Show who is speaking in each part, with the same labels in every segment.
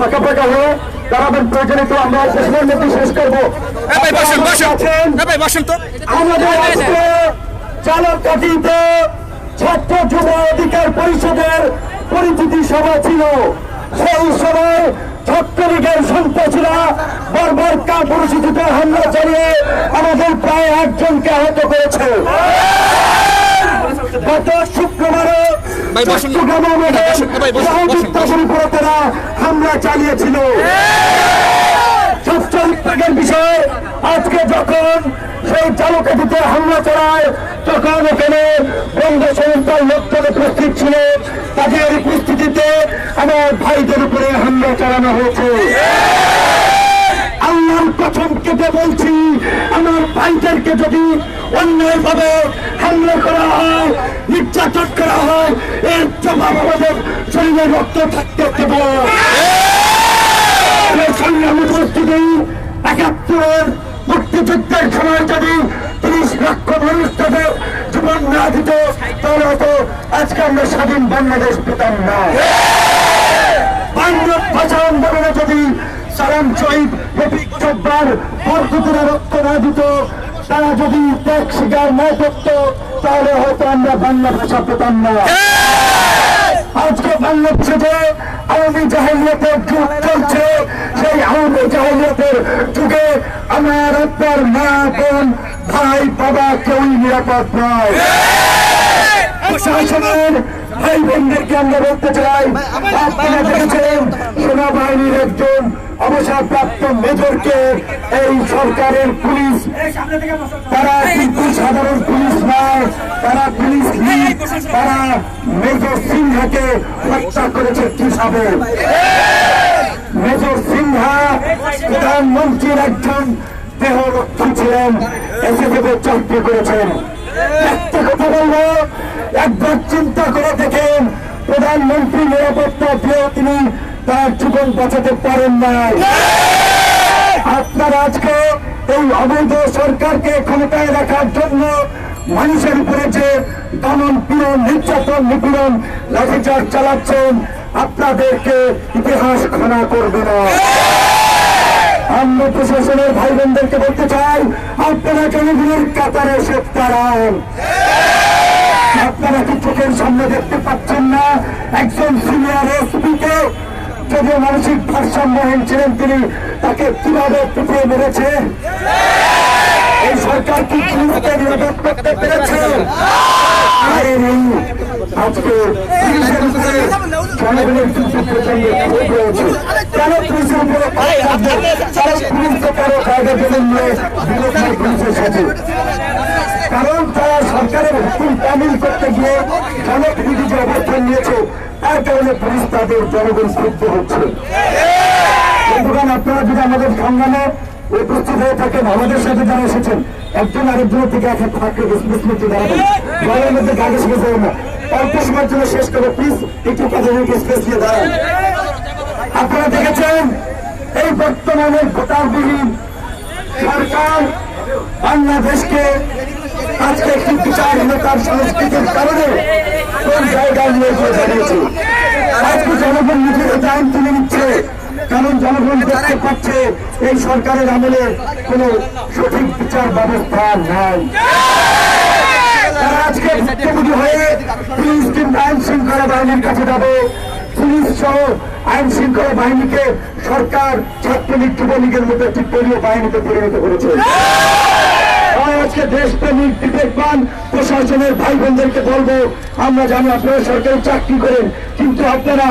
Speaker 1: ফাঁকা ফাঁকা হয়ে দাঁড়াবেন প্রয়োজনে তো আমরা প্রশ্নের মধ্যে শেষ করব। আমাদের ছাত্র যুব অধিকার পরিষদের পরিচিতি সভা ছিল। সেই সময় ছাত্রলীগের সন্ত্রাসীরা বারবার কাপুরুষিতে হামলা চালিয়ে আমাদের প্রায় একজনকে আহত করেছে। গত শুক্রবারে
Speaker 2: ভাই বসুন।
Speaker 1: চট্টগ্রামে। সহযোগিতা হামলা চালিয়েছিল। সবচেয়ে বিষয় আজকে যখন সেই চালকাঠিতে হামলা চালায় তখন এখানে বন্ধ সংস্থার লোকজন উপস্থিত ছিল। তাদের উপস্থিতিতে আমার ভাইদের উপরে হামলা চালানো হয়েছে। আল্লাহর কসম কেটে বলছি, আমার ভাইদেরকে যদি অন্যায়ভাবে হামলা করা হয়, নির্যাতন করা হয়, এর জবাব আমাদের শরীরে রক্ত থাকতে তিরিশ লক্ষ মানুষ স্বাধীন বাংলাদেশ পেতাম না। যদি সালাম শহীদ রফিক জব্বার বরকুতুরা রক্ত না দিত তারা যদি ত্যাগ স্বীকার না করত তাহলে হয়তো আমরা বাংলা ভাষা পেতাম না। আজকে বাংলাদেশে যে আওয়ামী জাহিলিয়াতের যুগ চলছে। সেই আওয়ামী জাহিলিয়াতের যুগে আমার আপনার মা বোন ভাই বাবা কেউই নিরাপদ নয়। প্রশাসনের ভাই বোনদেরকে আমরা বলতে চাই? আপনারা দেখেছেন সেনাবাহিনীর একজন অবসরপ্রাপ্ত মেজরকে এই সরকারের পুলিশ তারা কিন্তু সাধারণ পুলিশ নয় তারা পুলিশ তারা মেজর সিংহাকে হত্যা করেছে কীভাবে মেজর সিংহা প্রধানমন্ত্রীর একজন দেহরক্ষী ছিলেন এসএসএফ চাকরি করেছেন। একটা কথা বলব একবার চিন্তা করে প্রধানমন্ত্রী নিরাপত্তা পেয়েও তিনি তার জীবন বাঁচাতে পারেন নাই। আপনারা আজকে এই অবৈধ সরকারকে ক্ষমতায় রাখার জন্য মানুষের উপরে যে দমন পীড়ন, নির্যাতন, নিপীড়ন, লাঠিচার্জ চালাচ্ছেন, আপনাদেরকে ইতিহাস ক্ষমা করবে না। আমরা প্রশাসনের ভাই বোনদেরকে বলতে চাই, আপনারা জনগণের কাতারে দাঁড়ান। আপনারা কি চোখের সামনে দেখতে পাচ্ছেন না। একজন সিনিয়র এসপিকে যদি মানসিক ভারসাম্যহীন ছিলেন তিনি তাকে কীভাবে পিটিয়ে মেরেছে? এই সরকার কি চিহ্নকে নিরাপদ করতে পেরেছে? পারেনি। আজকে পুলিশের জনগণের কিন্তু প্রচণ্ড ক্ষোভ রয়েছে। কেন পুলিশের উপরে পুলিশকে কারও কায়দা জন্য নিয়ে বিরোধ পুলিশের সাথে। কারণ তারা সরকারের হুকুম তামিল করতে গিয়ে জনপ্রতিনিধি যে অবস্থান নিয়েছে। তার কারণে পুলিশ তাদের জনগণ ক্ষুব্ধ হচ্ছে। বন্ধুগণ, আপনারা যদি আমাদের সংগ্রামে উপস্থিত হয়ে থাকেন, আমাদের সাথে যারা এসেছেন, একজন আরেকজনের থেকে এক ফাঁকে বিস্মৃতি দাঁড়াবেন দলের মধ্যে কাগজ গেছে না? অল্প সময়ের জন্য শেষ করে প্লিজ, একটু কাজের স্পেস দিয়ে দাঁড়ান। আপনারা দেখেছেন, এই বর্তমানে ভোটারবিহীন সরকার বাংলাদেশকে আজকে একটি বিচারহীনতার সংস্কৃতির কারণে কোন জায়গায় নিয়ে গিয়ে দাঁড়িয়েছে? আজকে জনগণ নিজের টাইম তুলে নিচ্ছে। কারণ জনগণ দেখতে পাচ্ছে? এই সরকারের আমলে কোন সঠিক বিচার ব্যবস্থা নাই। আজকে ভুক্তভোগী হয়ে পুলিশ কিংবা আইন শৃঙ্খলা বাহিনীর কাছে যাবে। পুলিশ সহ আইন শৃঙ্খলা বাহিনীকে সরকার ছাত্রলীগ যুবলীগের মধ্যে একটি দলীয় বাহিনীতে পরিণত করেছে। আজকে দেশপ্রেমিক, বিবেকবান প্রশাসনের ভাই বোনদেরকে বলব, আমরা জানি আপনারা সরকারি চাকরি করেন, কিন্তু আপনারা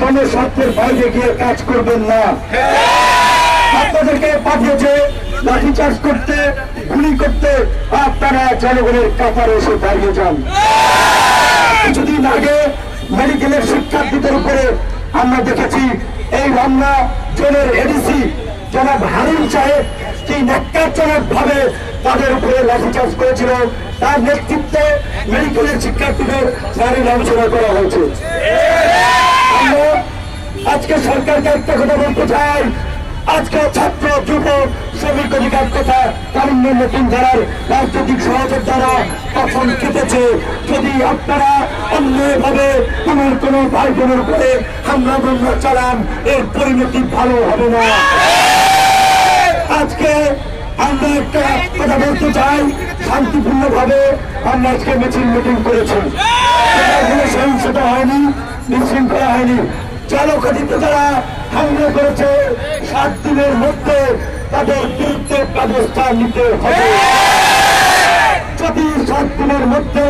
Speaker 1: জনস্বার্থের বাইরে গিয়ে কাজ করবেন না। আপনাদেরকে পাঠিয়েছে লাঠিচার্জ করতে, গুলি করতে, আপনারা জনগণের কাতারে এসে দাঁড়িয়ে যান। কিছুদিন আগে মেডিকেলের শিক্ষার্থীদের উপরে আমরা দেখেছি, এই রমনা জেলের এডিসি, জনাব হারুন সাহেব কি ন্যাক্কারজনক ভাবে তাদের উপরে লাঠিচার্জ করেছিল। তার নেতৃত্বে মেডিকেলের শিক্ষার্থীদের নারী লাঞ্ছনা করা হয়েছে। আজকে সরকারকে একটা কথা বলতে চাই। আজকে ছাত্র, যুব, শ্রমিক অধিকার কথা কারণ্য নতুন ধারার রাজনৈতিক সহযোগ দ্বারা তখন কেটেছে। যদি আপনারা অন্যভাবে আমার কোনো ভাই বোনের উপরে হামলা, মামলা চালান, এর পরিণতি ভালো হবে না। আজকে আমরা একটা কথা বলতে চাই শান্তিপূর্ণ ভাবে আমরা আজকে মিছিল মিটিং করেছি। সহিংসতা হয়নি, বিশৃঙ্খলা হয়নি। চালকাঠিতে যারা হামলা করেছে, সাত দিনের মধ্যে তাদের বিরুদ্ধে ব্যবস্থা নিতে হবে। যদি সাত দিনের মধ্যে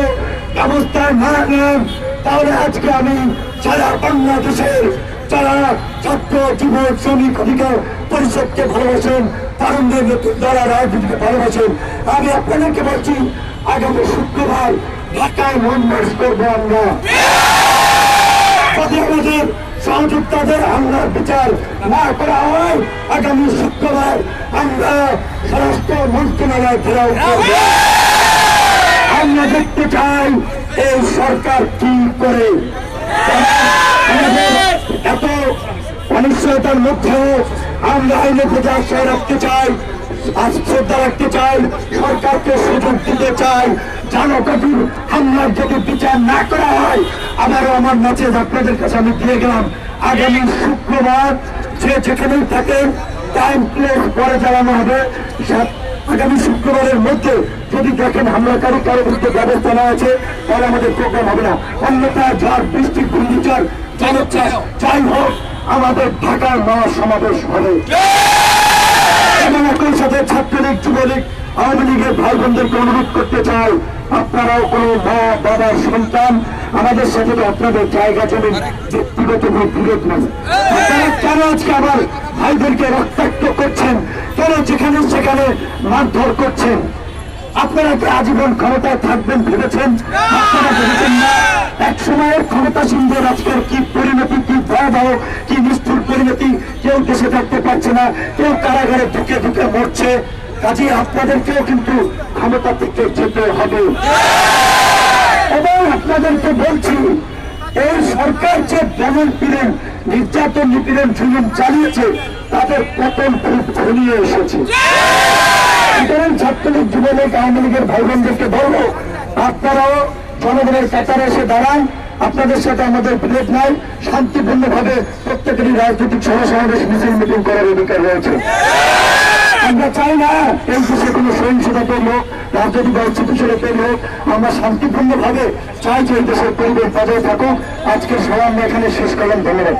Speaker 1: ব্যবস্থা না নেন, তাহলে আজকে আমি সারা বাংলাদেশের যারা ছাত্র যুব শ্রমিক, অধিকার পরিষদকে ভালোবাসেন তারুণ্যের নতুন যারা রাজনীতিকে ভালোবাসেন আমি আপনাদেরকে বলছি, আগামী শুক্রবার ঢাকায় মন মার্চ করব আমরা। যদি আমাদের সহযোগিতাদের হামলার বিচার না করা হয়, আগামী শুক্রবার আমরা স্বরাষ্ট্র মন্ত্রণালয় ফেরাও আমরা দেখতে চাই, এই সরকার কি করে। এত অনিশ্চয়তার মধ্যেও আমরা আইনে প্রতি আশ্রয় রাখতে চাই আজ শ্রদ্ধা রাখতে চাই, সরকারকে সুযোগ দিতে চাই। জনগতির হামলার যদি বিচার না করা হয় আবারও আমার মেসেজ আপনাদের কাছে আমি দিয়ে গেলাম। আগামী শুক্রবার যে যেখানেই থাকেন টাইম প্লেস পরে চালানো হবে। আগামী শুক্রবারের মধ্যে যদি দেখেন হামলাকারী কারও বিরুদ্ধে ব্যবস্থা নেওয়া আছে, তাহলে আমাদের প্রোগ্রাম হবে না। অন্যথায় ঝড়, বৃষ্টি, ঘূর্ণিঝড়, জলোচ্ছ্বাস, যাই হোক আমাদের ঢাকার মহা সমাবেশ হবে। এবং একই সাথে ছাত্রলীগ, যুবলীগ, আওয়ামী লীগের ভাই বোনদেরকে অনুরোধ করতে চাই, আপনারাও কোনো মা বাবার সন্তান আমাদের সাথে তো আপনাদের জায়গা জমি ব্যক্তিগত বিরোধ নেই। আপনারা কেন আজকে আবার ভাইদেরকে রক্তাক্ত করছেন? কেন যেখানে সেখানে মারধর করছেন? আপনারা কি আজীবন ক্ষমতায় থাকবেন ভেবেছেন? আপনারা ভেবেছেন না? এক সময়ের ক্ষমতা ক্ষমতাসীনদের আজকের কি পরিণতি, কি ভয়াবহ, কি নিষ্ঠুর পরিণতি? কেউ দেশে থাকতে পারছে না, কেউ কারাগারে ঢুকে ঢুকে মরছে। কাজে আপনাদেরকেও কিন্তু ক্ষমতা থেকে যেতে হবে। এবং আপনাদেরকে বলছি, এই সরকার যে দমন পীড়ন, নির্যাতন নিপীড়ন, জুলুম চালিয়েছে, তাদের পতন খুব ঘনিয়ে এসেছে। সুতরাং ছাত্রলীগ যুবলীগ, আওয়ামী লীগের ভাই বোনদেরকে বলব, আপনারাও জনগণের কাতারে এসে দাঁড়ান। আপনাদের সাথে আমাদের বিরোধ নাই। শান্তিপূর্ণ ভাবে প্রত্যেকেরই রাজনৈতিক সভা সমাবেশ, মিছিল, মিটিং করার অধিকার রয়েছে। আমরা চাই না এই দেশে কোনো সহিংসতা তৈরি হোক, রাজনৈতিক অস্থিতিশীলতা তৈরি হোক। আমরা শান্তিপূর্ণ ভাবে চাই যে এই দেশের পরিবেশ বজায় থাকুক। আজকের সভা আমরা এখানে শেষ করলাম। ধন্যবাদ।